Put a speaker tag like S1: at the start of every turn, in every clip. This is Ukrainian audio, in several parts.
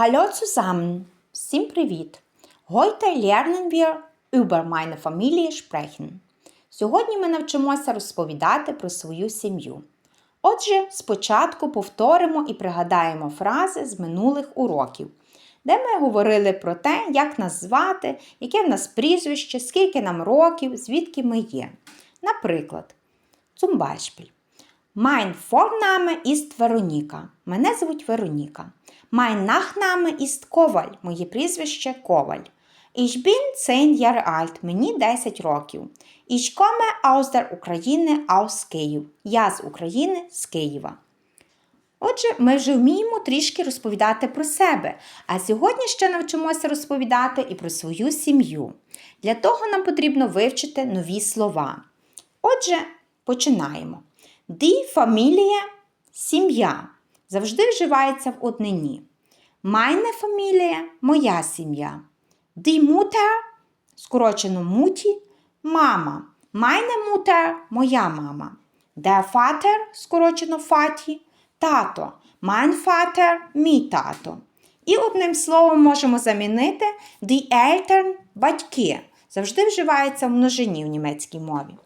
S1: Hallo zusammen! Всім привіт! Heute lernen wir über meine Familie sprechen. Сьогодні ми навчимося розповідати про свою сім'ю. Отже, спочатку повторимо і пригадаємо фрази з минулих уроків, де ми говорили про те, як нас звати, яке в нас прізвище, скільки нам років, звідки ми є. Наприклад, zum. Mein Vorname ist Veronika. Мене звуть Вероніка. Mein Nachname ist Коваль. Моє прізвище Коваль. Ich bin 10 Jahre alt. Мені 10 років. Ich komme aus der Ukraine aus Київ. Я з України з Києва. Отже, ми вже вміємо трішки розповідати про себе, а сьогодні ще навчимося розповідати і про свою сім'ю. Для того нам потрібно вивчити нові слова. Отже, починаємо. Die Familie – сім'я. Завжди вживається в однині. Meine Familie – моя сім'я. Die Mutter – скорочено муті, мама. Meine Mutter – моя мама. Der Vater – скорочено фаті, тато. Mein Vater – мій тато. І одним словом можемо замінити die Eltern – батьки. Завжди вживається в множині в німецькій мові.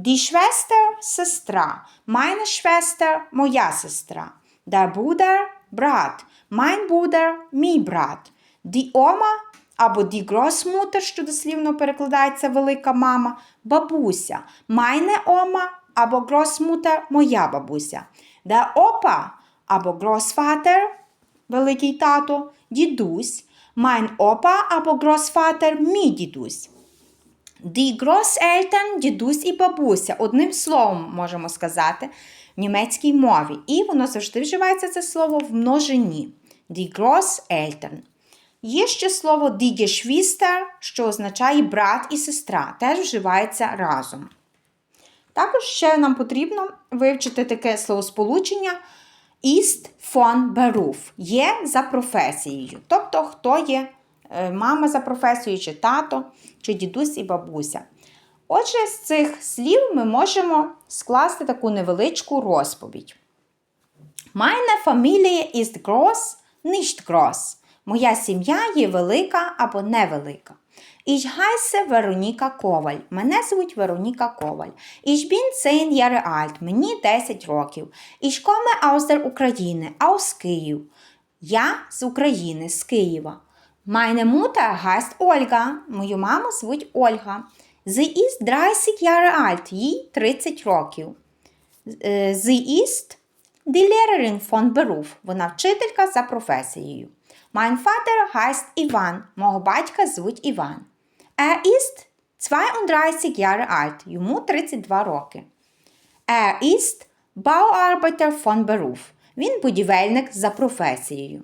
S1: Die Schwester – сестра. Meine Schwester – моя сестра. Der Bruder – брат. Mein Bruder – мій брат. Die Oma або die Großmutter, що дослівно перекладається велика мама, бабуся. Meine Oma або Großmutter – моя бабуся. Der Opa або Großvater – великий тато, дідусь. Mein Opa або Großvater – мій дідусь. Die Großeltern – дідусь і бабуся. Одним словом можемо сказати в німецькій мові. І воно завжди вживається це слово в множині. Die Großeltern. Є ще слово die Geschwister, що означає брат і сестра. Теж вживається разом. Також ще нам потрібно вивчити таке словосполучення ist von Beruf. Є за професією. Тобто, хто є мама за професією, чи тато, чи дідусь і бабуся. Отже, з цих слів ми можемо скласти таку невеличку розповідь. Meine Familie ist groß, nicht groß. Моя сім'я є велика або невелика. Ich heiße Вероніка Коваль. Мене звуть Вероніка Коваль. Ich bin 10 Jahre alt. Мені 10 років. Ich komme aus der Ukraine, aus Київ. Я з України, з Києва. Meine Mutter heißt Ольга. Мою маму звуть Ольга. Sie ist 30 Jahre alt. Їй 30 років. Sie ist die Lehrerin von Beruf. Вона вчителька за професією. Mein Vater heißt Іван. Мого батька звуть Іван. Er ist 32 Jahre alt. Йому 32 роки. Er ist Bauarbeiter von Beruf. Він будівельник за професією.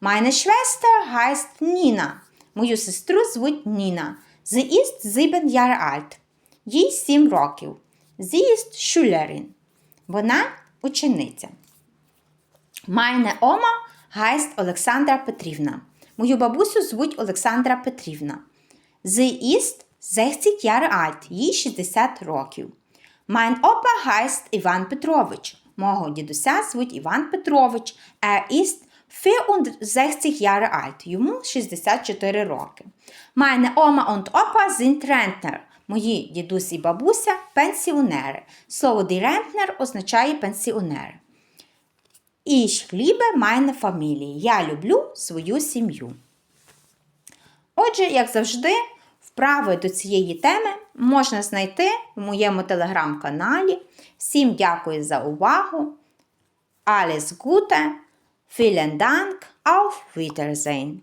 S1: Meine Schwester heißt Nina. Мою сестру звуть Ніна. Sie ist 7 Jahre alt. Їй 7 років. Sie ist Schülerin. Вона учениця. Meine Oma heißt Олександра Петрівна. Мою бабусю звуть Олександра Петрівна. Sie ist 60 Jahre alt. Їй 60 років. Mein Opa heißt Іван Петрович. Мого дідуся звуть Іван Петрович. Er ist 64 Jahre alt. Йому 64 роки. Meine Oma und Opa sind Rentner. Мої дідусь і бабуся пенсіонери. Слово die Rentner означає пенсіонери. Ich liebe meine Familie. Я люблю свою сім'ю. Отже, як завжди, вправи до цієї теми можна знайти в моєму телеграм-каналі. Всім дякую за увагу. Alles Gute! Vielen Dank! Auf Wiedersehen!